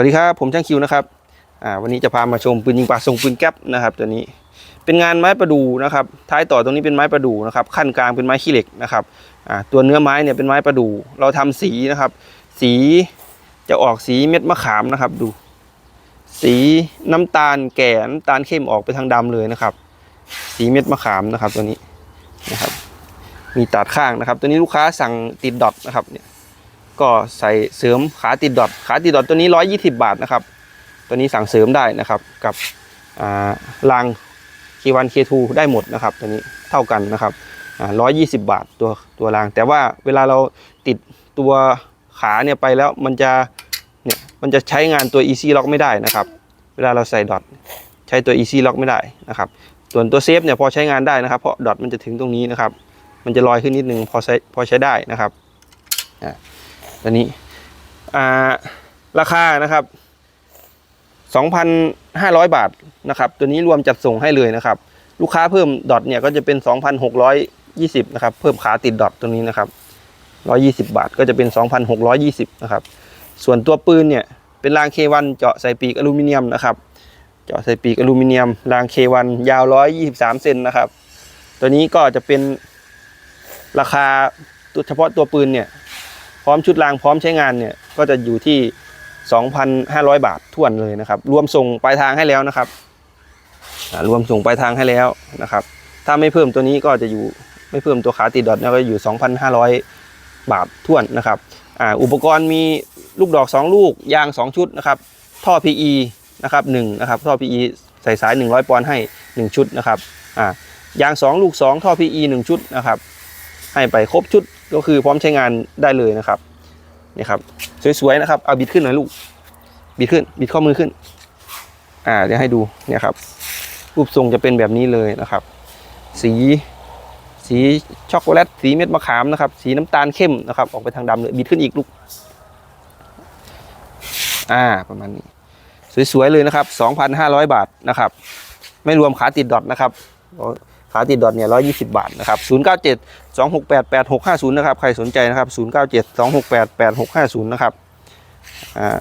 วัสดีครับผมช่างคิวนะครับอ่าวันนี้จะพามาชมปืนยิงปลาทรงปืนแก๊ปนะครับตัวนี้เป็นงานไม้ประดูนะครับท้ายต่อตรงนี้เป็นไม้ประดูนะครับขั้นกลางเป็นไม้ขี้เหล็กนะครับอ่าตัวเนื้อไม้เนี่ยเป็นไม้ประดู เราทำสีนะครับ สีจะออกสีเม็ดมะขามนะครับดู สีน้ำตาลแก่น้ำตาลเข้มออกไปทางดำเลยนะครับ สีเม็ดมะขามนะครับตัวนี้นะครับมีตัดข้างนะครับ ตัวนี้ลูกค้าสั่งติดดอทนะครับเนี่ย ก็ใส่เสริมขาติดดอทขาติดดอทตัวนี้ 120 บาทนะครับ ตัวนี้สั่งเสริมได้นะครับกับอ่าราง K1 K2 ได้หมดนะครับ ตัวนี้เท่ากันนะครับอ่า120บาทตัวตัวราง แต่ว่าเวลาเราติดตัวขาเนี่ยไปแล้วมันจะเนี่ยมันจะใช้งานตัว Easy Lock ไม่ได้นะครับ เวลาเราใส่ดอทใช้ตัว Easy Lock ไม่ได้นะครับส่วนตัวเซฟเนี่ยพอใช้งานได้นะครับ เพราะดอทมันจะถึงตรงนี้นะครับ มันจะลอยขึ้นนิดนึงพอใช้พอใช้ได้นะครับอ่า ตัวนี้อ่าราคานะครับ2,500 บาทนะครับ ตัวนี้รวมจัดส่งให้เลยนะครับ ลูกค้าเพิ่มดอทเนี่ยก็จะเป็น 2,620นะครับ เพิ่มขาติดดอทตัวนี้นะครับ 120 บาทก็จะเป็น 2,620นะครับ ส่วนตัวปืนเนี่ยเป็นราง K1 เจาะใส่ปีกอลูมิเนียมนะครับ เจาะใส่ปีกอลูมิเนียม ราง K1 ยาว 123 เซนนะครับ ตัวนี้ก็จะเป็นราคาเฉพาะตัวปืนเนี่ย พร้อมชุดรางพร้อมใช้งานเนี่ยก็จะอยู่ที่ 2,500 บาททวนเลยนะครับ รวมส่งปลายทางให้แล้วนะครับรวมส่งปลายทางให้แล้วนะครับ ถ้าไม่เพิ่มตัวนี้ก็จะอยู่ไม่เพิ่มตัวขาติดดอทก็อยู่ 2,500 บาททวนนะครับออุปกรณ์มีลูกดอก 2 ลูกยาง 2 ชุดนะครับ ท่อ PE นะครับ1นะครับท่อ PE ใส่สาย 100 ปอนด์ให้ 1 ชุดนะครับยาง 2 ลูก 2 ท่อ PE 1 ชุดนะครับ ให้ไปครบชุด ก็คือพร้อมใช้งานได้เลยนะครับนี่ครับสวยๆนะครับเอาบิดขึ้นหน่อยลูกบิดขึ้นบิดข้อมือขึ้น อ่าเดี๋ยวให้ดูเนี่ยครับรูปทรงจะเป็นแบบนี้เลยนะครับ สีสีช็อกโกแลตสีเม็ดมะขามนะครับ สีน้ำตาลเข้มนะครับ ออกไปทางดำเลยบิดขึ้นอีกลูกอ่าประมาณนี้ สวยๆเลยนะครับ 2,500 บาทนะครับ ไม่รวมขาติดดอทนะครับ ขาติดดอทเนี่ย120บาทนะครับ097 268 8650นะครับ ใครสนใจนะครับ097 268 8650นะครับอ่า